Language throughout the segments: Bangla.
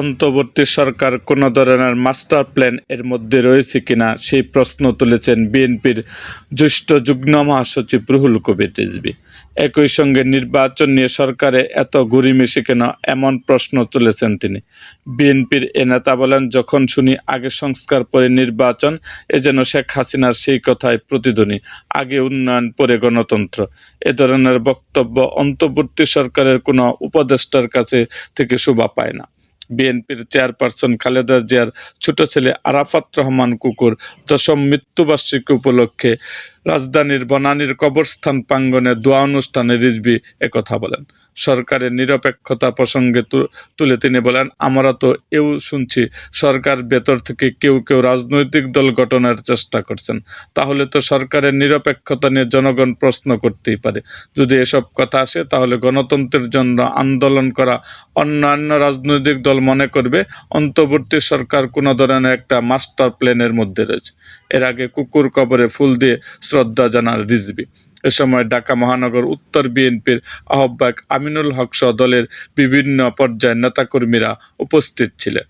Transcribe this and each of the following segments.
অন্তর্বর্তী সরকার কোনো ধরনের মাস্টার প্ল্যান এর মধ্যে রয়েছে কিনা সেই প্রশ্ন তুলেছেন বিএনপির জ্যেষ্ঠ যুগ্ম মহাসচিব রুহুল কবির রিজভী। একই সঙ্গে নির্বাচন নিয়ে সরকারে এত গড়িমেশি কেন এমন প্রশ্ন তুলেছেন তিনি। বিএনপির এ নেতা বলেন, যখন শুনি আগে সংস্কার, পরে নির্বাচন, এ যেন শেখ হাসিনার সেই কথায় প্রতিধ্বনি, আগে উন্নয়ন, পরে গণতন্ত্র। এ ধরনের বক্তব্য অন্তর্বর্তী সরকারের কোনো উপদেষ্টার কাছে থেকে শোভা পায় না। বিএনপির চেয়ারপারসন খালেদা জিয়ার ছোট ছেলে আরাফাত রহমান কুকুর দশম মৃত্যুবার্ষিকী উপলক্ষে রাজধানীর বনানীর কবরস্থান প্রাঙ্গনে দোয়া অনুষ্ঠানে রিজভী একথা বলেন। সরকারের নিরপেক্ষতা প্রসঙ্গে তুলে তিনি বলেন, আমরা তো এও শুনছি, সরকার ভেতর থেকে কেউ কেউ রাজনৈতিক দল গঠনের চেষ্টা করছেন। তাহলে তো সরকারের নিরপেক্ষতা নিয়ে জনগণ প্রশ্ন করতেই পারে। যদি এসব কথা আসে, তাহলে গণতন্ত্রের জন্য আন্দোলন করা অন্যান্য রাজনৈতিক দল মনে করবে। অন্তর্বর্তী সরকার কোনো ধরনের একটা মাস্টার প্ল্যানের মধ্যে রয়েছে। এর আগে কুকুর কবরে ফুল দিয়ে শ্রদ্ধা জানান রিজভি। এ সময় ঢাকা মহানগর উত্তর বিএনপির আহ্বায়ক আমিনুল হক সহ দলের বিভিন্ন পর্যায়ের নেতাকর্মীরা উপস্থিত ছিলেন।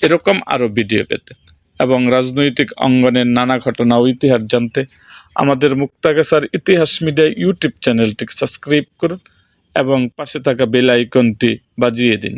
এরকম আরও ভিডিও পেতে এবং রাজনৈতিক অঙ্গনের নানা ঘটনা ও ইতিহাস জানতে আমাদের মুক্তাগাছার ইতিহাস মিডিয়া ইউটিউব চ্যানেলটি সাবস্ক্রাইব করুন এবং পাশে থাকা বেল আইকনটি বাজিয়ে দিন।